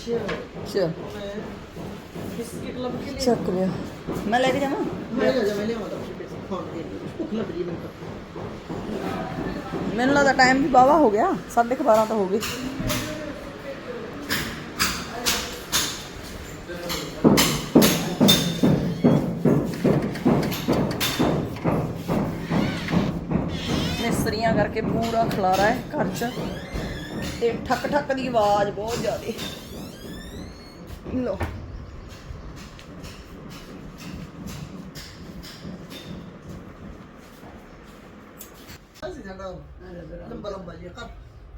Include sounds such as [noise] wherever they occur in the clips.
ਚਲ ਮੈਂ ਚੱਕ ਲਿਆ ਲੈ ਕੇ ਜਾਵਾਂ ਮੈਨੂੰ ਲੱਗਦਾ ਟਾਈਮ ਵੀ ਬਾਵਾ ਹੋ ਗਿਆ 12:30 ਤਾਂ ਹੋ ਗਏ ਮਿਸਤਰੀਆਂ ਕਰਕੇ ਪੂਰਾ ਖਲਾਰਾ ਹੈ ਘਰ 'ਚ ਤੇ ਠੱਕ ਠੱਕ ਦੀ ਆਵਾਜ਼ ਬਹੁਤ ਜ਼ਿਆਦੇ ਲੋ ਅਸੀਂ ਸਾਡਾ ਲੰਬਾ ਲੰਬਾ ਜਿਹਾ ਘਰ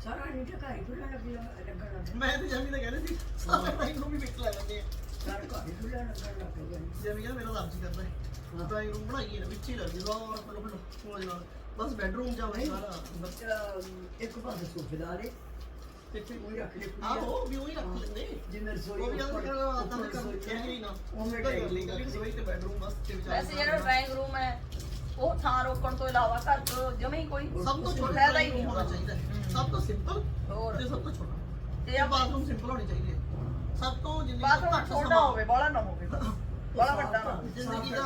ਸਾਰਾ ਨਹੀਂ ਟਕਾਈ ਖੁੱਲਾ ਲੱਗਿਆ ਲੱਗਣ ਲੱਗ ਮੈਂ ਤੇ ਜਮੀ ਤਾਂ ਕਹਿੰਦੇ ਸੀ ਸਾਰੇ ਟਾਈਮ ਨੂੰ ਵੀ ਵਿੱਚ ਲੈ ਲੈਂਦੇ ਆ। ਸਾਰਾ ਘਰ ਹੀ ਖੁੱਲਾ ਲੱਗਣ ਲੱਗ ਗਿਆ। ਜਮੀ ਕਹਿੰਦਾ ਮੇਰਾ ਲੱਭ ਕਰਦਾ ਹੈ। ਤਾਂ ਇਹ ਰੂਮ ਬਣਾਈਏ ਨਾ ਵਿੱਚ ਹੀ ਲੱਗ ਔਰ ਬਸ ਬੈਡਰੂਮ ਜਾਵੇ ਸਾਰਾ। ਇੱਕ ਪਾਸੇ ਸੋਫੇ ਲਾ ਦੇ ਇੱਥੇ ਉਹ ਹੀ ਰੱਖ ਲੈ ਆਹੋ ਵੀ ਉਹੀ ਰੱਖ ਲੈਂਦੇ। ਜਿਵੇਂ ਰਸੋਈ ਉਹ ਵੀ ਕਹਿੰਦਾ ਉੱਪਰ- ਕਿ ਆਤਾ ਉੱਪਰ ਦੇ ਕੰਮ ਰਸੋਈ ਕਿਹਾ ਹੀ। ਨਾ ਉਵੇਂ ਕਰ ਲਈ ਕਿ ਰਸੋਈ ਤੇ ਬੈਡਰੂਮ ਬਸ ਤੇ ਵਿਚਾਰ ਵੈਸੇ ਜਿਹੜਾ ਡਰਾਇੰਗ ਰੂਮ ਹੈ ਉਹ ਥਾਂ ਰੋਕਣ ਤੋਂ ਇਲਾਵਾ ਘਰ 'ਚ ਜਮੇ ਹੀ ਕੋਈ ਸਭ ਤੋਂ ਛੋਟਾ ਫਾਇਦਾ ਹੀ ਨਹੀਂ। ਹੋਣਾ ਹੋਣਾ ਚਾਹੀਦਾ ਹੈ। ਸਭ ਤੋਂ ਸਿੰਪਲ ਹੋਰ। ਤੇ ਸਭ ਤੋਂ ਛੋਟਾ। ਤੇ ਤੇ ਆ ਬਾਥਰੂਮ ਸਿੰਪਲ ਹੋਣੀ ਚਾਹੀਦੀ ਹੈ। ਸਭ ਤੋਂ ਜ਼ਿੰਦਗੀ ਦਾ ਬਾਥਰੂਮ ਘੱਟ ਛੋਟਾ ਸਮਾਂ- ਹੋਵੇ ਬੜਾ ਨਾ ਹੋਵੇ ਬੜਾ ਵੱਡਾ ਨਾ ਜ਼ਿੰਦਗੀ ਦਾ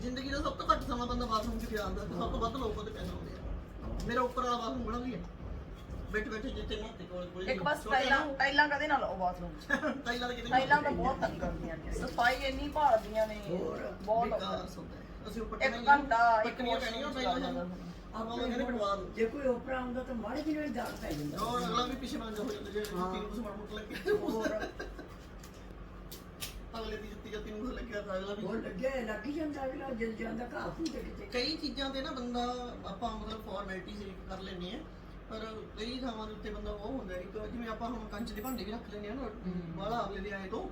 ਜ਼ਿੰਦਗੀ ਦਾ ਸਭ ਤੋਂ ਘੱਟ ਸਮਾਂ ਬੰਦਾ ਬਾਥਰੂਮ 'ਚ ਪਿਆਉਂਦਾ ਤੇ ਸਭ ਤੋਂ ਵੱਧ ਲੋਕ ਉਹਦੇ ਪੈਸੇ ਲਾਉਂਦੇ ਆ। ਮੇਰਾ ਉੱਪਰ ਵਾਲਾ ਬਾਥਰੂਮ ਵੀ ਹੈ। ਬੈਠ ਬੈਠ ਜਿੱਤੇ ਨਾ ਤੇ ਕੋਲ ਕੋਲ ਇੱਕ ਬਸ ਟਾਈਲਾਂ ਟਾਈਲਾਂ ਕਦੇ ਨਾ ਲਾਓ ਬਾਥਰੂਮ 'ਚ। [laughs] ਟਾਈਲਾਂ ਦੇ ਕਿਤੇ ਟਾਈਲਾਂ ਤਾਂ ਬਹੁਤ ਤੰਗ ਕਰਦੀਆਂ ਨੇ। ਸਫ਼ਾਈ ਇੰਨੀ ਭਾਲਦੀਆਂ ਨੇ ਹੋਰ, ਬਹੁਤ ਬੇਕਾਰ ਔਖਾ। ਹੁੰਦਾ ਹੈ। ਅਸੀਂ ਉੱਪਰ ਇੱਕ ਟਾਈਲਾਂ ਘੰਟਾ ਇੱਕ ਪੱਕਣੀਆਂ ਪੈਣੀਆਂ ਟਾਈਲਾਂ ਸਾਨੂੰ ਆਪਾਂ ਉਹ ਕਹਿੰਦੇ ਪਟਵਾ ਦੋ ਜੇ ਕੋਈ ਉਪਰਾ ਆਉਂਦਾ ਤਾਂ ਮਾੜੇ ਜਿਹੇ ਨੂੰ ਦਾਗ ਪੈ ਜਾਂਦਾ। ਔਰ ਅਗਲਾ ਵੀ ਪਿੱਛੇ ਮੰਨ ਜਾ ਹੋ ਜਾਂਦਾ ਜੇ ਹਾਂ। ਤਿੰਨ ਕੁ ਸਮਾਨ ਮੁੱਕ ਲੱਗੇ। ਹੋਰ। ਅਗਲੇ ਦੀ ਜੁੱਤੀ ਜਾਂ ਤਿੰਨ ਕੁ ਲੱਗਿਆ ਤਾਂ ਅਗਲਾ ਉਹ ਵੀ ਲੱਗੇ ਲੱਗ ਹੀ ਜਾਂਦਾ ਅਗਲਾ ਜਦ ਜਾਂਦਾ ਘਾਹ ਫੂ ਤੇ ਕਿਤੇ। ਕਈ ਚੀਜ਼ਾਂ ਤੇ ਨਾ ਬੰਦਾ ਆਪਾਂ ਮਤਲਬ ਫਾਰਮੈਲਿਟੀ ਸੇ ਕਰ ਲੈਂਦੇ ਆ ਪਰ ਕਈ ਥਾਵਾਂ ਦੇ ਉੱਤੇ ਬੰਦਾ ਉਹ ਹੁੰਦਾ ਇੱਕ ਜਿਵੇਂ ਆਪਾਂ ਹੁਣ ਕੰਚ ਦੇ ਭਾਂਡੇ ਵੀ ਰੱਖ ਲੈਂਦੇ ਆ ਨਾ ਬਾਹਲਾ ਅਗਲੇ ਦੇ ਆਏ ਤੋਂ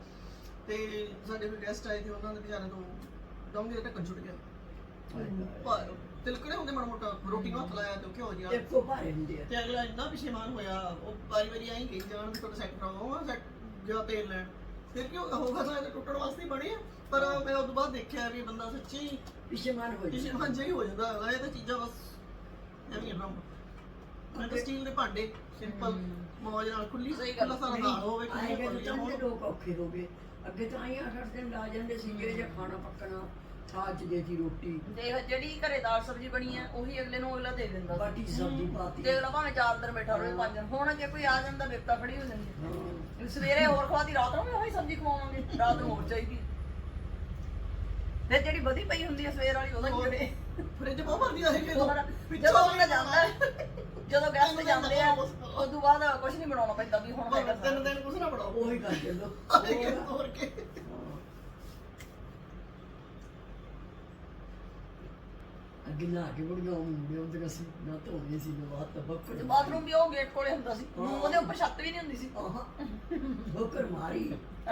ਤੇ ਸਾਡੇ ਕੋਈ ਗੈਸਟ ਆਏ ਤੇ ਉਹਨਾਂ ਦੇ ਵਿਚਾਰਿਆਂ ਤੋਂ ਡੋਂਗੇ ਦਾ ਢੱਕਣ ਛੁੱਟ ਗਿਆ। ਪਰ ਤਿਲਕੜੇ ਹੁੰਦੇ ਮਾੜਾ ਮੋਟਾ ਰੋਟੀ ਨੂੰ ਹੱਥ ਲਾਇਆ ਤੇ ਘਿਓ ਜਿਹਾ। ਇੱਕੋ ਭਾਰੇ ਹੁੰਦੇ ਆ। ਤੇ ਅਗਲਾ ਇੰਨਾ ਪਿਛੇਮਾਨ ਹੋਇਆ ਉਹ ਵਾਰੀ ਵਾਰੀ ਆਈ ਕਹੀ ਜਾਣ ਵੀ ਤੁਹਾਡਾ ਸੈੱਟ ਕਰਾਓ ਸੈੱਟ ਜਾ ਤੇਲ ਲੈਣ। ਫਿਰ ਕਿਉਂ ਹੋਗਾ ਤਾਂ ਇਹ ਟੁੱਟਣ ਵਾਸਤੇ ਬਣੇ ਆ। ਪਰ ਮੈਂ ਉਸ ਤੋਂ ਬਾਅਦ ਦੇਖਿਆ ਵੀ ਬੰਦਾ ਸੱਚੀ ਪਿੱਛੇ ਮਨ ਹੋ ਹੀ ਹੋ ਜਾਂਦਾ। ਇਹ ਤਾਂ ਚੀਜ਼ਾਂ ਬਸ ਐਵੇਂ ਹੀ ਮੈਂ ਤਾਂ ਸਟੀਲ ਦੇ ਭਾਂਡੇ ਸਿੰਪਲ ਮੌਜ ਨਾਲ ਖੁੱਲੀ ਸਹੀ ਗੱਲ। ਖੁੱਲਾ ਸਾਰਾ ਦਾਲ ਹੋਵੇ ਆਏਗਾ ਖੁੱਲੀ ਤਾਂ ਹੋਵੇ ਲੋਕ ਔਖੇ ਹੋ ਗਏ। ਅੱਗੇ ਤਾਂ ਆਈ ਅੱਠ ਅੱਠ ਦਿਨ ਲਾ ਜਾਂਦੇ ਸੀ ਜੇ ਜੇ ਖਾਣਾ ਪੱਕਣਾ ਥਾਲ ਚ ਦੇਤੀ ਰੋਟੀ। ਦੇਖ ਜਿਹੜੀ ਘਰੇ ਦਾਲ ਸਬਜ਼ੀ ਬਣੀ ਹੈ ਉਹੀ ਅਗਲੇ ਨੂੰ ਅਗਲਾ ਦੇ ਦਿੰਦਾ ਬਾਟੀ ਚ ਸਬਜ਼ੀ ਪਾਤੀ। ਤੇ ਅਗਲਾ ਭਾਵੇਂ ਚਾਰ ਦਿਨ ਬੈਠਾ ਰਹੇ ਪੰਜ ਦਿਨ। ਹੁਣ ਜੇ ਕੋਈ ਆ ਜਾਂਦਾ ਬਿਪਤਾ ਖੜੀ ਹੋ ਜਾਂਦੀ ਹੈ। ਹਾਂ ਸਵੇਰੇ ਹੋਰ ਖਵਾਦੀ ਰਾਤ ਨੂੰ ਵੀ ਉਹੀ ਸਬਜ਼ੀ ਖਵਾਵਾਂਗੇ। ਰਾਤ ਨੂੰ ਹੋਰ ਚਾਹੀਦੀ ਤੇ ਜਿਹੜੀ ਵਧੀ ਪਈ ਹੁੰਦੀ ਹੈ ਸਵੇਰ ਵਾਲੀ ਉਹਦਾ ਕੀ ਕਰੇ? ਫ੍ਰਿਜ ਬਹੁਤ ਭਰਦੀ ਆ ਇਹ ਹੋਰ ਜਦੋਂ ਉਹਨੇ ਜਾਂਦਾ। ਹੈ, ਜਦੋਂ ਗੈਸਟ ਜਾਂਦੇ ਆ ਉਸ ਤੋਂ ਬਾਅਦ ਕੁਝ ਨਹੀਂ ਬਣਾਉਣਾ ਪੈਂਦਾ ਵੀ ਹੁਣ ਹੈਗਾ ਤਿੰਨ ਦਿਨ ਕੁਛ ਨਾ ਬਣਾਓ। ਉਹੀ ਕਰ ਚੱਲੋ ਹੋਰ ਕੇ। ਅੱਗੇ ਨਾ ਕੇ ਬੜੀਆਂ ਹੁੰਦੀਆਂ ਅਸੀਂ ਨਾ ਧੋਣੇ ਸੀ ਨਾ ਬਾਤ ਤੇ ਬੱਕਰ ਬਾਥਰੂਮ ਵੀ ਉਹ ਗੇਟ ਕੋਲੇ ਹੁੰਦਾ ਸੀ। ਉਹਦੇ ਉੱਪਰ ਛੱਤ ਵੀ ਨਹੀਂ ਹੁੰਦੀ ਸੀ। ਬੱਕਰ ਮਾਰੀ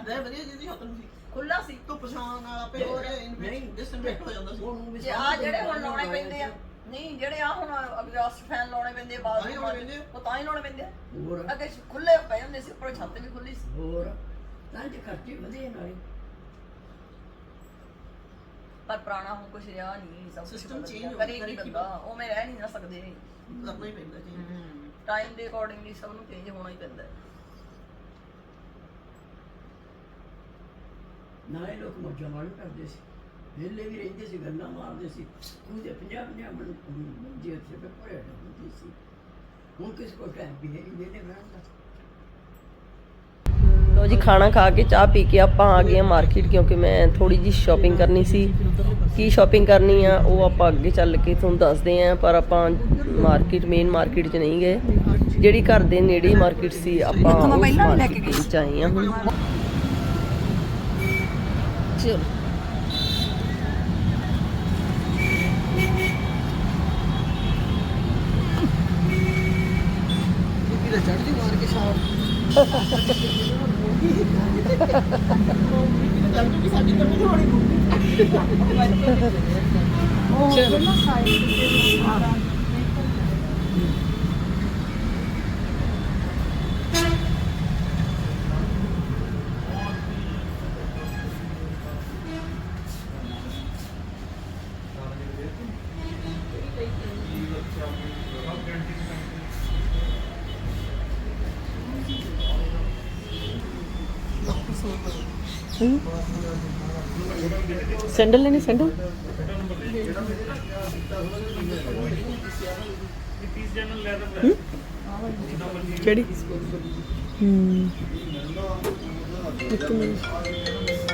ਲੈ ਵਧੀਆ ਜੀ ਦੀ ਹੱਥਨ ਸੀ। ਖੁੱਲਾ ਸੀ। ਤੋਂ ਪਛਾਣ ਨਾਲ ਆਪੇ ਹੋਰ, ਨਹੀਂ। ਡਿਸਇਨਫੈਕਟ ਹੋ ਜਾਂਦਾ ਸੀ। ਉਹਨੂੰ ਵੀ ਜੇ ਆ ਜਿਹੜੇ ਹੁਣ ਲਾਉਣੇ ਪੈਂਦੇ ਆ। ਨਹੀਂ ਜਿਹੜੇ ਆ ਹੁਣ ਐਗਜ਼ਾਸਟ ਫੈਨ ਲਾਉਣੇ ਪੈਂਦੇ ਆ ਤਾਂ ਹੀ ਬਾਥਰੂਮ ਲਾਉਣੇ ਪੈਂਦੇ ਆ। ਉਹ ਤਾਂ ਹੀ ਲਾਉਣੇ ਪੈਂਦੇ ਆ। ਹੋਰ? ਅੱਗੇ ਖੁੱਲੇ ਪਏ ਹੁੰਦੇ ਸੀ ਉੱਪਰ ਛੱਤ ਵੀ ਖੁੱਲੀ ਸੀ। ਹੋਰ? ਤਾਂ ਤੇ ਖਰਚੇ ਵਧੇ ਨਾਲੇ। ਪਰ ਪੁਰਾਣਾ ਹੁਣ ਕੁਝ ਰਿਹਾ ਨਹੀਂ ਸਭ ਕੁਝ System change ਹੋ ਕਰੇ ਗਿਆ, ਕੀ ਕਰੇ ਕੀ ਬੰਦਾ? ਉਹ ਮੈਂ ਰਹਿ ਨਹੀਂ ਨਾ ਸਕਦੇ। ਕਰਨਾ ਹੀ ਪੈਂਦਾ ਜੀ ਟਾਈਮ ਦੇ ਅਕੋਰਡਿੰਗਲੀ ਸਭ ਨੂੰ ਚੇਂਜ ਹੋਣਾ ਹੀ ਪੈਂਦਾ। ਹੈ। ਨਾਲੇ ਲੋਕ ਮੌਜਾਂ ਮਾਣ ਕਰਦੇ ਸੀ। ਵਿਹਲੇ ਵੀ ਰਹਿੰਦੇ ਸੀ ਗੱਲਾਂ ਮਾਰਦੇ ਸੀ। ਉਹਦੇ 50 50 ਮਿੰਟ ਜੇ ਉੱਥੇ ਪੇ ਪੜਿਆ ਹੁੰਦੀ ਸੀ। ਹੁਣ ਕਿਸ ਕੋ ਟਾਈਮ ਵੀ ਹੈ ਨਹੀਂ ਵਿਹਲੇ ਰਹਿਣ ਦਾ। ਲੋ ਜੀ ਖਾਣਾ ਖਾ ਕੇ ਚਾਹ ਪੀ ਕੇ ਆਪਾਂ ਆ ਗਏ ਆ ਮਾਰਕੀਟ ਕਿਉਂਕਿ ਮੈਂ ਥੋੜੀ ਜੀ ਸ਼ਾਪਿੰਗ ਕਰਨੀ ਸੀ। ਕੀ ਸ਼ਾਪਿੰਗ ਕਰਨੀ ਆ ਉਹ ਆਪਾਂ ਅੱਗੇ ਚੱਲ ਕੇ ਤੁਹਾਨੂੰ ਦੱਸਦੇ ਆ ਪਰ ਆਪਾਂ ਮਾਰਕੀਟ ਮੇਨ ਮਾਰਕੀਟ 'ਚ ਨਹੀਂ ਗਏ। ਜਿਹੜੀ ਘਰ ਦੇ ਨੇੜੇ ਮਾਰਕੀਟ ਸੀ ਆਪਾਂ ਉਸ ਮਾਰਕੀਟ ਵਿੱਚ ਆਏ ਆ ਹੁਣ ਚਲੋ। ਉਹ ਨਾ ਸਾਈਡ ਤੇ ਸਾਰਾ ਸੈਂਡਲ ਲੈਣੇ ਸੈਂਡਲ? ਕਿਹੜੀ? ਹੂੰ। ਇੱਕ ਮਿੰਟ।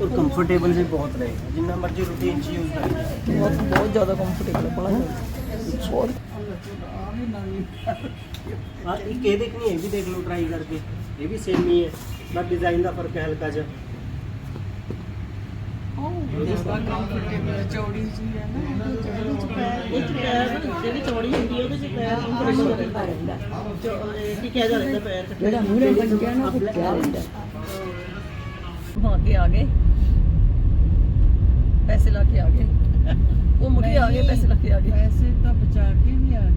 ਔਰ ਕੰਫਰਟੇਬਲ ਵੀ ਬਹੁਤ ਰਹੇਗਾ ਜਿੰਨਾ ਮਰਜ਼ੀ ਰੂਟੀਨ ਚ ਯੂਜ਼ ਕਰੀਏ ਬਹੁਤ ਬਹੁਤ ਜ਼ਿਆਦਾ ਕੰਫਰਟੇਬਲ ਹੈ ਬੜਾ ਬਹੁਤ ਹਾਂ ਇਹ ਕੇ ਦੇਖਣੀ ਇਹ ਵੀ ਦੇਖ ਲਓ ਟਰਾਈ ਕਰਕੇ। ਇਹ ਵੀ ਸੇਮ ਹੀ ਹੈ ਬਸ ਡਿਜ਼ਾਈਨ ਦਾ ਫ਼ਰਕ ਹੈ ਹਲਕਾ ਜਿਹਾ। oh, ਚੌੜੀ ਜੀ ਹੈ ਨਾ ਜਿਹੜੀ ਚੌੜੀ ਹੁੰਦੀ ਹੈ ਉਹਦੇ ਚ ਪੈਰ ਕੰਫਰਟੇਬਲ ਰਹਿੰਦਾ ਕੀ ਕਹਿ ਜਾਂਦਾ ਪੈਰ ਜਿਹੜਾ ਮੂਰੇ ਬਣ ਗਿਆ ਨਾ ਉਹ ਪਿਆਰ ਘੁਮਾ ਕੇ ਆ ਗਏ। ਪੈਸੇ ਲਾ ਕੇ ਆ ਗਏ। ਉਹ ਮੁੜੀ ਆ ਗਏ ਪੈਸੇ ਲਾ ਕੇ ਆ ਗਏ। ਪੈਸੇ ਤਾਂ ਬਚਾ ਕੇ ਵੀ ਆ ਗਏ।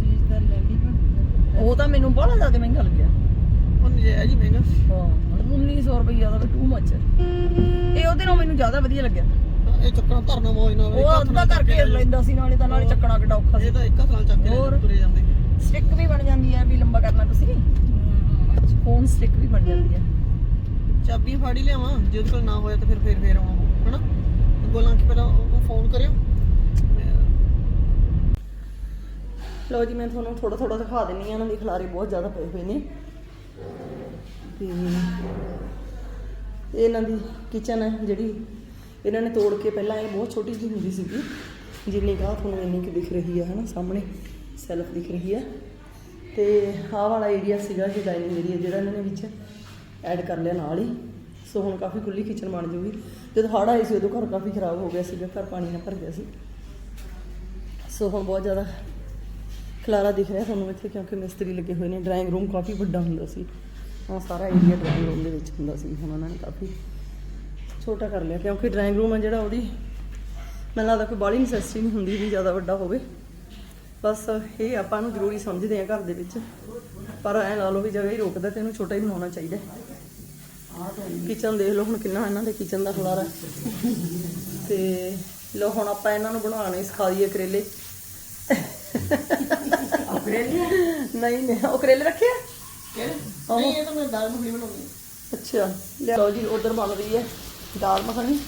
ਚੀਜ਼ ਤਾਂ ਲੈ ਲਈ ਪਰ ਉਹ ਤਾਂ ਮੈਨੂੰ ਬੜਾ ਜ਼ਿਆਦਾ ਮਹਿੰਗਾ ਲੱਗਿਆ। ਉਹ ਨਜਾਇਜ਼ ਹੀ ਮਹਿੰਗਾ ਹਾਂ 1900 ਰੁਪਈਆ ਦਾ ਟੂ ਮੱਚ ਇਹ ਉਹਦੇ ਨਾਲ ਮੈਨੂੰ ਜ਼ਿਆਦਾ ਵਧੀਆ ਲੱਗਿਆ। ਇਹ ਚੱਕਣਾ ਧਰਨਾ ਮੋਜ ਨਾਲ ਉਹ ਅੱਧਾ ਕਰਕੇ ਲੈਂਦਾ ਸੀ ਨਾਲੇ ਤਾਂ ਨਾਲੇ ਚੱਕਣਾ ਕਿੱਡਾ ਔਖਾ ਸੀ। ਇਹ ਤਾਂ ਇੱਕ ਹੱਥ ਨਾਲ ਚੱਕ ਕੇ? ਤੁਰੇ ਜਾਂਦੇ। ਸਟਿਕ ਵੀ ਬਣ ਜਾਂਦੀ ਹੈ ਵੀ ਲੰਬਾ ਕਰਨਾ ਤੁਸੀਂ। ਫੋਨ ਸਟਿਕ ਵੀ ਬਣ ਜਾਂਦੀ ਹੈ। ਚਾਬੀਆਂ ਫਾੜੀ ਲਿਆਵਾਂ, ਜੇ ਉਹਦੇ ਕੋਲ ਨਾ ਹੋਇਆ ਤਾਂ ਫਿਰ ਫੇਰ ਫੇਰ ਆਉਣਾ ਹਨਾ? ਤੇ ਬੋਲਾਂ ਕਿ ਪਹਿਲਾਂ ਉਹ ਫੋਨ ਕਰਿਓ। ਲਓ ਜੀ, ਮੈਂ ਤੁਹਾਨੂੰ ਥੋੜਾ ਥੋੜਾ ਦਿਖਾ ਦਿੰਨੀ ਆ ਇਹਨਾਂ ਦੇ ਖਿਲਾਰੇ ਬਹੁਤ ਜ਼ਿਆਦਾ ਪਏ ਹੋਏ ਨੇ। ਤੇ ਇਹਨਾਂ ਦੀ ਕਿਚਨ ਹੈ, ਜਿਹੜੀ ਇਹਨਾਂ ਨੇ ਤੋੜ ਕੇ ਪਹਿਲਾਂ ਇਹ ਬਹੁਤ ਛੋਟੀ ਜਿਹੀ ਹੁੰਦੀ ਸੀਗੀ। ਜਿੰਨੀ ਕਾ ਤੁਹਾਨੂੰ ਇੰਨੀ ਕਿ ਦਿਖ ਰਹੀ ਹੈ, ਹਨਾ? ਸਾਹਮਣੇ ਸੈਲਫ ਦਿਖ ਰਹੀ ਹੈ। ਤੇ ਆਹ ਵਾਲਾ ਏਰੀਆ ਸੀਗਾ ਜੀ ਡਾਈਨਿੰਗ ਏਰੀਆ ਜਿਹੜਾ ਇਹਨਾਂ ਨੇ ਵਿੱਚ ਐਡ ਕਰ ਲਿਆ ਨਾਲ ਹੀ। ਸੋ ਹੁਣ ਕਾਫੀ ਖੁੱਲੀ ਕਿਚਨ ਬਣ ਜੂਗੀ। ਜਦੋਂ ਹੜ੍ਹ ਆਏ ਸੀ, ਉਦੋਂ ਘਰ ਕਾਫੀ ਖਰਾਬ ਹੋ ਗਿਆ ਸੀਗਾ ਘਰ ਪਾਣੀ ਨਾਲ ਭਰ ਗਿਆ ਸੀ। ਸੋ ਹੁਣ ਬਹੁਤ ਜ਼ਿਆਦਾ ਖਲਾਰਾ ਦਿਖ ਰਿਹਾ ਤੁਹਾਨੂੰ ਇੱਥੇ, ਕਿਉਂਕਿ ਮਿਸਤਰੀ ਲੱਗੇ ਹੋਏ ਨੇ। ਡਰਾਇੰਗ ਰੂਮ ਕਾਫੀ ਵੱਡਾ ਹੁੰਦਾ ਸੀ। ਹਾਂ ਸਾਰਾ ਏਰੀਆ ਡਰਾਇੰਗ ਰੂਮ ਦੇ ਵਿੱਚ ਹੁੰਦਾ ਸੀ। ਹੁਣ ਉਹਨਾਂ ਨੇ ਕਾਫੀ ਛੋਟਾ ਕਰ ਲਿਆ, ਕਿਉਂਕਿ ਡਰਾਇੰਗ ਰੂਮ ਹੈ ਜਿਹੜਾ ਉਹਦੀ ਮੈਨੂੰ ਲੱਗਦਾ ਕੋਈ ਬਾਹਲੀ ਨੈਸੈਸਿਟੀ ਨਹੀਂ ਹੁੰਦੀ ਵੀ ਜ਼ਿਆਦਾ ਵੱਡਾ ਹੋਵੇ। ਬਸ ਇਹ ਆਪਾਂ ਨੂੰ ਜ਼ਰੂਰੀ ਸਮਝਦੇ ਆ ਘਰ ਦੇ ਵਿੱਚ। ਪਰ ਐ ਲਾ ਲਓ ਵੀ ਜਗ੍ਹਾ ਹੀ ਰੋਕਦਾ ਤੇ ਇਹਨੂੰ ਛੋਟਾ ਹੀ ਬਣਾਉਣਾ ਚਾਹੀਦਾ। ਕਿਚਨ ਦੇਖ ਲਓ ਹੁਣ ਕਿੰਨਾ ਇਹਨਾਂ ਦੇ ਕਿਚਨ ਦਾ ਖਲਾਰਾ। ਤੇ ਲੋ ਹੁਣ ਆਪਾਂ ਇਹਨਾਂ ਨੂੰ ਬਣਾਉਣੇ ਸਿਖਾ ਦਈਏ ਕਰੇਲੇ। ਨਹੀਂ ਨਹੀਂ ਉਹ ਕਰੇਲੇ ਰੱਖੇ ਆ? ਨਹੀਂ ਇਹ ਤਾਂ ਮੈਂ ਦਾਲ ਮੱਖਣੀ ਬਣਾਉਣੀ ਅੱਛਾ ਲਓ ਜੀ ਉਧਰ ਬਣ ਰਹੀ ਹੈ ਦਾਲ ਮੱਖਣੀ।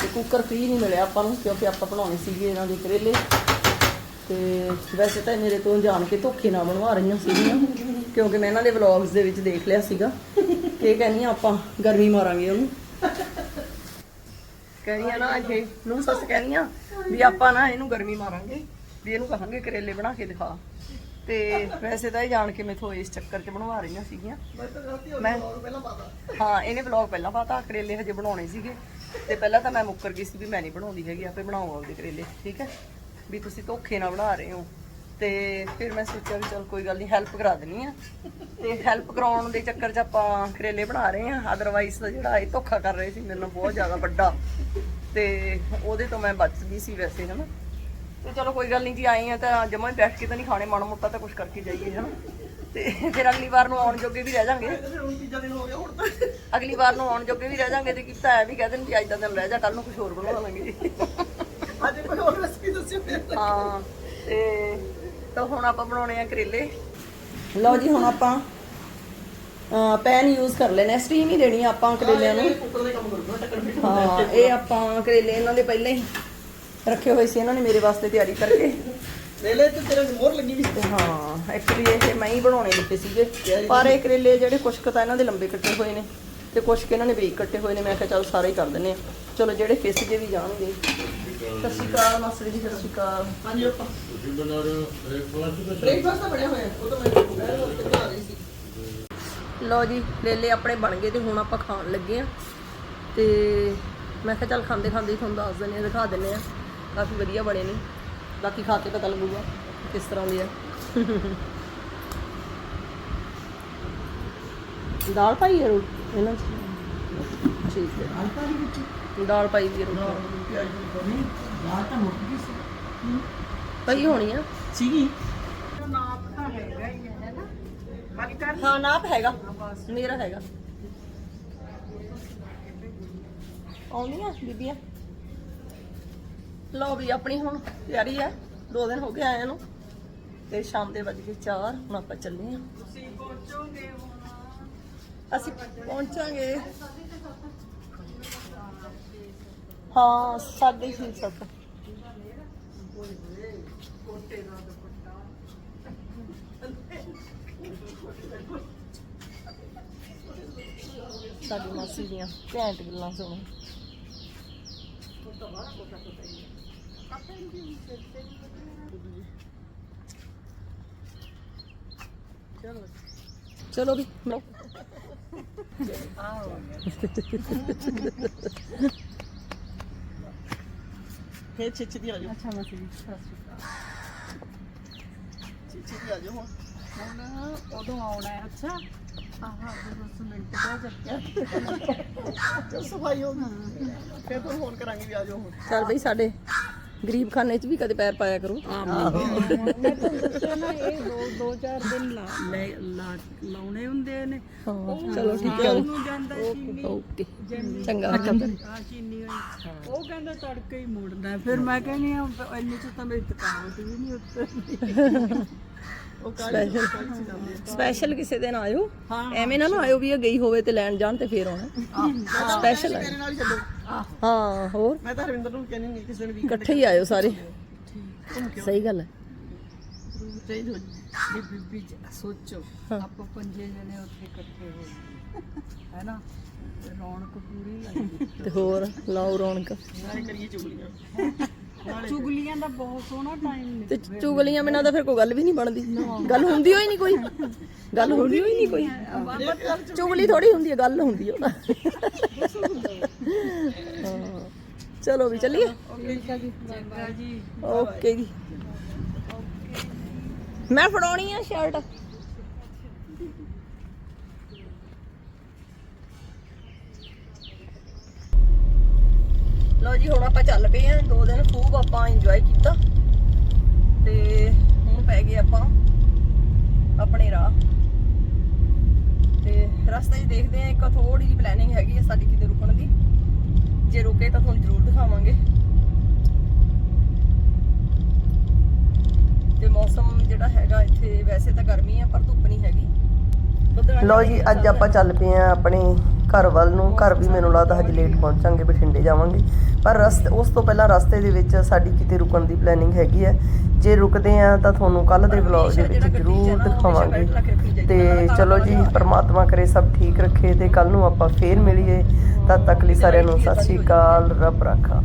ਤੇ ਕੁੱਕਰ ਫ੍ਰੀ ਨਹੀਂ ਮਿਲਿਆ ਆਪਾਂ ਨੂੰ ਕਿਉਂਕਿ ਆਪਾਂ ਬਣਾਉਣੇ ਸੀਗੇ ਇਹਨਾਂ ਦੇ ਕਰੇਲੇ। ਤੇ ਵੈਸੇ ਤਾਂ ਇਹ ਮੇਰੇ ਤੋਂ ਜਾਣ ਕੇ ਧੋਖੇ ਨਾਲ ਬਣਵਾ ਰਹੀਆਂ ਸੀਗੀਆਂ, ਕਿਉਂਕਿ ਮੈਂ ਇਹਨਾਂ ਦੇ ਵਲੌਗਸ ਦੇ ਵਿੱਚ ਦੇਖ ਲਿਆ ਸੀਗਾ ਕਿ ਇਹ ਆਪਾਂ ਗਰਮੀ ਮਾਰਾਂਗੇ ਉਹਨੂੰ। ਕਹਿੰਦੀਆਂ ਨਾ ਇਹ ਨੂੰ ਸੱਸ ਕਹਿੰਦੀਆਂ ਵੀ ਆਪਾਂ ਨਾ ਇਹਨੂੰ ਗਰਮੀ ਮਾਰਾਂਗੇ, ਵੀ ਇਹਨੂੰ ਕਹਾਂਗੇ ਕਰੇਲੇ ਬਣਾ ਕੇ ਦਿਖਾ। ਤੇ ਵੈਸੇ ਤਾਂ ਇਹ ਜਾਣ ਕੇ ਮੈਥੋਂ ਇਸ ਚੱਕਰ 'ਚ ਬਣਵਾ ਰਹੀਆਂ ਸੀਗੀਆਂ। ਮੈਂ ਹਾਂ, ਇਹਨੇ ਵਲੌਗ ਪਹਿਲਾਂ ਪਾਤਾ, ਕਰੇਲੇ ਹਜੇ ਬਣਾਉਣੇ ਸੀਗੇ। ਤੇ ਪਹਿਲਾਂ ਤਾਂ ਮੈਂ ਮੁੱਕਰ ਗਈ ਸੀ ਵੀ ਮੈਂ ਨਹੀਂ ਬਣਾਉਂਦੀ ਹੈਗੀ, ਆਪੇ ਬਣਾਓ ਆਪਦੇ ਕਰੇਲੇ, ਠੀਕ ਹੈ? ਵੀ ਤੁਸੀਂ ਧੋਖੇ ਨਾਲ ਬਣਾ ਰਹੇ ਹੋ। ਤੇ ਫਿਰ ਮੈਂ ਸੋਚਿਆ ਵੀ ਚਲ ਕੋਈ ਗੱਲ ਨਹੀਂ ਹੈਲਪ ਕਰਾ ਦਿੰਨੀ ਆ। ਤੇ ਹੈਲਪ ਕਰਾਉਣ ਦੇ ਚੱਕਰ 'ਚ ਆਪਾਂ ਕਰੇਲੇ ਬਣਾ ਰਹੇ ਆ ਅਦਰਵਾਈਜ਼ ਜਿਹੜਾ ਇਹ ਧੋਖਾ ਕਰ ਰਹੇ ਸੀ ਮੇਰੇ ਨਾਲ ਬਹੁਤ ਜ਼ਿਆਦਾ ਵੱਡਾ। ਤੇ ਉਹਦੇ ਤੋਂ ਮੈਂ ਬਚ ਗਈ ਸੀ ਵੈਸੇ ਹਨਾ। ਤੇ ਚਲੋ ਕੋਈ ਗੱਲ ਨਹੀਂ ਜੀ ਆਏ ਆ ਤਾਂ ਜਮਾਂ ਬੈਠ ਕੇ ਤਾਂ ਨਹੀਂ ਖਾਣੇ ਮਾੜਾ ਮੋਟਾ ਤਾਂ ਕੁਝ ਕਰਕੇ ਜਾਈਏ ਹਨਾ। ਤੇ ਫਿਰ ਅਗਲੀ ਵਾਰ ਨੂੰ ਆਉਣ ਜੋਗੇ ਵੀ ਰਹਿ ਜਾਾਂਗੇ। ਅਗਲੀ ਵਾਰ ਨੂੰ ਆਉਣ ਜੋਗੇ ਵੀ ਰਹਿ ਜਾਾਂਗੇ ਤੇ ਕੀਤਾ ਐ ਵੀ ਕਹਿ ਦੇਣ ਵੀ ਅੱਜ ਦਾ ਦਿਨ ਰਹਿ ਜਾ ਕੱਲ ਨੂੰ ਕੁਝ ਹੋਰ ਬਣਾ ਲਾਂਗੇ ਅੱਜ ਕੋਈ ਹੋਰ ਰੈਸਪੀ ਦੱਸਿਓ ਫਿਰ ਹਾਂ ਤੇ ਤਾਂ ਹੁਣ ਆਪਾਂ ਬਣਾਉਣੇ ਆ ਕਰੇਲੇ। ਲਓ ਜੀ ਹੁਣ ਆਪਾਂ ਪੈਨ ਯੂਜ਼ ਕਰ ਲੈਣੇ ਸਟੀਮ ਹੀ ਦੇਣੀ ਆ ਆਪਾਂ ਕਰੇਲਿਆਂ ਨੂੰ। ਹਾਂ ਇਹ ਆਪਾਂ ਕਰੇਲੇ ਇਹਨਾਂ ਦੇ ਪਹਿਲਾਂ ਹੀ ਰੱਖੇ ਹੋਏ ਸੀ ਇਹਨਾਂ ਨੇ ਮੇਰੇ ਵਾਸਤੇ ਤਿਆਰੀ ਕਰਕੇ। ਲੈ ਲੈ ਤੇ ਤੇਰੇ ਮੋਹਰ ਲੱਗੀ ਵੀ ਹਾਂ ਐਕਚੁਅਲੀ ਇਹ ਮੈਂ ਹੀ ਬਣਾਉਣੇ ਦਿੱਤੇ ਸੀਗੇ। ਪਰ ਇਹ ਕਰੇਲੇ ਜਿਹੜੇ ਕੁਛ ਕੁ ਤਾਂ ਇਹਨਾਂ ਦੇ ਲੰਬੇ ਕੱਟੇ ਹੋਏ ਨੇ ਤੇ ਕੁਛ ਕੁ ਇਹਨਾਂ ਨੇ ਬਰੀਕ ਕੱਟੇ ਹੋਏ ਨੇ ਮੈਂ ਕਿਹਾ ਚੱਲ ਸਾਰੇ ਹੀ ਕਰ ਦਿੰਨੇ ਆ। ਚਲੋ ਜਿਹੜੇ ਫਿਸ ਜੇ ਵੀ ਜਾਣਗੇ। ਸਤਿ ਸ਼੍ਰੀ ਅਕਾਲ ਮਾਸਟਰ ਜੀ ਸਤਿ ਸ਼੍ਰੀ ਅਕਾਲ। ਹਾਂਜੀ ਆਪਾਂ। ਬ੍ਰੇਕਫਾਸਟ ਤਾਂ ਬਣਿਆ ਹੋਇਆ ਉਹ ਤਾਂ ਮੈਂ ਦੁਪਹਿਰ ਵਾਸਤੇ ਬਣਾ ਰਹੀ ਸੀ। ਲਓ ਜੀ ਲੇਲੇ ਆਪਣੇ ਬਣ ਗਏ ਤੇ ਹੁਣ ਆਪਾਂ ਖਾਣ ਲੱਗੇ ਆ ਤੇ ਮੈਂ ਕਿਹਾ ਚੱਲ ਖਾਂਦੇ ਖਾਂਦੇ ਹੀ ਤੁਹਾਨੂੰ ਦੱਸ ਦਿੰਨੇ ਆ ਦਿਖਾ ਦਿੰਨੇ ਆ ਕਾਫੀ ਵਧੀਆ ਬਣੇ ਨੇ। ਬਾਕੀ ਖਾ ਕੇ ਪਤਾ ਲੱਗੂਗਾ ਕਿਸ ਤਰ੍ਹਾਂ ਦੇ ਆ। ਦਾਲ ਪਾਈ ਹੈ ਰੋਟੀ ਇਹਨਾਂ ਚ? ਠੀਕ ਹੈ। ਹਲਕਾ ਦੀ ਵਿੱਚ? ਦਾਲ ਪਾਈ ਦੀ ਰੋਟੀ। ਪਿਆਜ਼ ਦੀ ਬਣੀ ਦਾਲ ਤਾਂ ਮੁੱਕ ਗਈ ਸੀ। ਪਈ ਹੋਣੀ ਆ। ਸੀਗੀ। ਹਾਂ ਨਾਪ ਹੈਗਾ। ਮੇਰਾ ਹੈਗਾ। ਆਉਂਦੀਆਂ ਬੀਬੀਆਂ। ਲਓ ਵੀ ਆਪਣੀ ਹੁਣ ਤਿਆਰੀ ਹੈ ਦੋ ਦਿਨ ਹੋ ਗਏ ਆਇਆਂ ਨੂੰ। ਤੇ ਸ਼ਾਮ ਦੇ ਵੱਜ ਗਏ 4 ਹੁਣ ਆਪਾਂ ਚੱਲੇ ਤੁਸੀਂ ਪਹੁੰਚੋਗੇ ਅਸੀਂ ਪਹੁੰਚਾਂਗੇ। ਹਾਂ ਸਾਢੇ ਛੇ ਸੱਤ। ਸਾਡੀ ਮਾਸੀ ਦੀਆਂ ਘੈਂਟ ਗੱਲਾਂ ਸੁਣੋ। ਚਲੋ ਵੀ ਲਓ ਫੇਰ ਛਿੱਛ ਦੀ ਆ ਜਾਓ ਅੱਛਾ ਮਸੀ ਸਤਿ ਸ਼੍ਰੀ ਛਿੱਛ ਦੀ ਆ ਜਾਓ ਹੁਣ ਅਕਾਲ ਹੁਣ ਉਦੋਂ ਆਉਣਾ ਹੈ ਅੱਛਾ ਆਹਾ 10 ਮਿੰਟ ਬਾਅਦ ਚੱਕਿਆ ਚਲ ਸਫ਼ਾਈ ਹੋ ਗਈ ਫੇਰ ਤੁਹਾਨੂੰ ਫੋਨ ਕਰਾਂਗੇ ਵੀ ਆ ਜਾਓ ਹੁਣ ਚੱਲ ਬਈ ਸਾਡੇ ਗਰੀਬ ਖਾਨੇ 'ਚ ਵੀ ਕਦੇ ਪੈਰ ਪਾਇਆ ਕਰੋ। ਮੈਂ ਤੁਹਾਨੂੰ [laughs] ਦੱਸਿਆ ਨਾ ਇਹ ਦੋ ਦੋ ਚਾਰ ਦਿਨ ਲਾ ਲੈ- ਲਾ- ਲਾਉਣੇ ਹੁੰਦੇ ਨੇ। ਹਾਂ ਚਲੋ ਠੀਕ ਹੈ। ਉਹਨੂੰ ਜਾਂਦਾ ਚੀਨੀ ਓਕੇ। ਜਿੰਨੀ ਚੰਗਾ। ਆ ਚੀਨੀ ਹੋਈ ਉਹ ਕਹਿੰਦਾ ਤੜਕੇ ਹੀ ਮੁੜਦਾ। ਹੈ। ਫਿਰ ਮੈਂ ਕਹਿੰਦੀ ਆ ਇੰਨੇ ਚ ਤਾਂ ਮੇਰੀ ਥਕਾਵਟ ਵੀ ਨਹੀਂ ਉਤਰਦੀ। ਉਹ ਕਾਲੀ ਸਪੈਸ਼ਲ ਸਪੈਸ਼ਲ ਕਿਸੇ ਦਿਨ ਆਇਓ। ਐਵੇਂ ਨਾ ਨਾ ਆਇਓ ਵੀ ਇਹ ਗਈ ਹੋਵੇ ਤੇ ਲੈਣ ਜਾਣ ਤੇ ਫੇਰ ਆਉਣਾ। ਸਪੈਸ਼ਲ ਨਾਲ ਹੀ ਹੋਰ? ਮੈਂ ਤਾਂ ਹਰਵਿੰਦਰ ਨੂੰ ਕਹਿੰਦੀ ਨਹੀਂ ਕਿਸੇ ਦਿਨ ਵੀ ਇਕੱਠੇ ਹੀ ਆਇਓ ਸਾਰੇ। ਸਹੀ ਗੱਲ ਹੈ। ਚੇਂਜ ਹੋ ਜੀ ਵੀ ਬੀਬੀ ਜੀ, ਸੋਚੋ ਆਪਾਂ ਪੰਜੇ ਜਣੇ ਉੱਥੇ ਇਕੱਠੇ ਹੋ ਗਏ। ਹੈ ਨਾ? ਤੇ ਰੌਣਕ ਪੂਰੀ ਲੱਗਦੀ ਤੇ ਹੋਰ ਲਾਓ ਰੌਣਕ। ਕਰੀਏ ਚੁਗਲੀਆਂ। ਚੁਗਲੀਆਂ ਦਾ ਬਹੁਤ ਸੋਹਣਾ ਟਾਈਮ ਤੇ ਚੁਗਲੀਆਂ ਬਿਨਾਂ ਤਾਂ ਫਿਰ ਕੋਈ ਗੱਲ ਵੀ ਨਹੀਂ ਬਣਦੀ। ਗੱਲ ਹੁੰਦੀ ਹੋਈ ਨਹੀਂ ਕੋਈ। ਗੱਲ ਹੁੰਦੀ ਹੋਈ ਨਹੀਂ ਕੋਈ। ਚੁਗਲੀ ਥੋੜੀ ਹੁੰਦੀ ਹੈ ਗੱਲ ਹੁੰਦੀ ਹੈ। ਚਲੋ ਵੀ ਚੱਲੀਏ। ਓਕੇ ਜੀ। ਮੈਂ ਫੜਾਉਣੀ ਆ ਸ਼ਰਟ। ਲਓ ਜੀ, ਹੁਣ ਆਪਾਂ ਚੱਲ ਪਏ ਆ ਦੋ ਦਿਨ ਖੂਬ ਆਪਾਂ ਇੰਜੋਏ ਕੀਤਾ। ਤੇ ਹੁਣ ਪੈ ਗਏ ਆਪਾਂ ਆਪਣੇ ਰਾਹ। ਤੇ ਰਸਤੇ 'ਚ ਦੇਖਦੇ ਆ ਇੱਕ ਥੋੜੀ ਜਿਹੀ ਪਲੈਨਿੰਗ ਹੈਗੀ ਹੈ ਸਾਡੀ ਕਿਤੇ ਰੁਕਣ ਦੀ। ਜੇ ਰੁਕੇ ਤਾਂ ਤੁਹਾਨੂੰ ਜ਼ਰੂਰ ਦਿਖਾਵਾਂਗੇ। ਤੇ ਮੌਸਮ ਜਿਹੜਾ ਹੈਗਾ, ਇੱਥੇ ਵੈਸੇ ਤਾਂ ਗਰਮੀ ਆ, ਪਰ ਧੁੱਪ ਨਹੀਂ ਹੈਗੀ। ਲੋ ਜੀ, ਅੱਜ ਆਪਾਂ ਚੱਲ ਪਏ ਆ ਆਪਣੇ ਘਰ ਵੱਲ ਨੂੰ ਘਰ ਵੀ ਮੈਨੂੰ ਲੱਗਦਾ ਹਜੇ ਲੇਟ ਪਹੁੰਚਾਂਗੇ ਬਠਿੰਡੇ ਜਾਵਾਂਗੇ। ਪਰ ਰਸਤੇ ਉਸ ਤੋਂ ਪਹਿਲਾਂ ਰਸਤੇ ਦੇ ਵਿੱਚ ਸਾਡੀ ਕਿਤੇ ਰੁਕਣ ਦੀ ਪਲੈਨਿੰਗ ਹੈਗੀ ਹੈ। ਜੇ ਰੁਕਦੇ ਆ ਤਾਂ ਤੁਹਾਨੂੰ ਕੱਲ ਦੇ ਵਲੌਗ ਦੇ ਵਿੱਚ ਜ਼ਰੂਰ ਦਿਖਾਵਾਂਗੇ। ਤੇ ਚਲੋ ਜੀ ਪ੍ਰਮਾਤਮਾ ਕਰੇ ਸਭ ਠੀਕ ਰੱਖੇ ਤੇ ਕੱਲ ਨੂੰ ਆਪਾਂ ਫੇਰ ਮਿਲੀਏ। ਤਦ ਤੱਕ ਲਈ ਸਾਰਿਆਂ ਨੂੰ ਸਤਿ ਸ਼੍ਰੀ ਅਕਾਲ ਰੱਬ ਰਾਖਾ।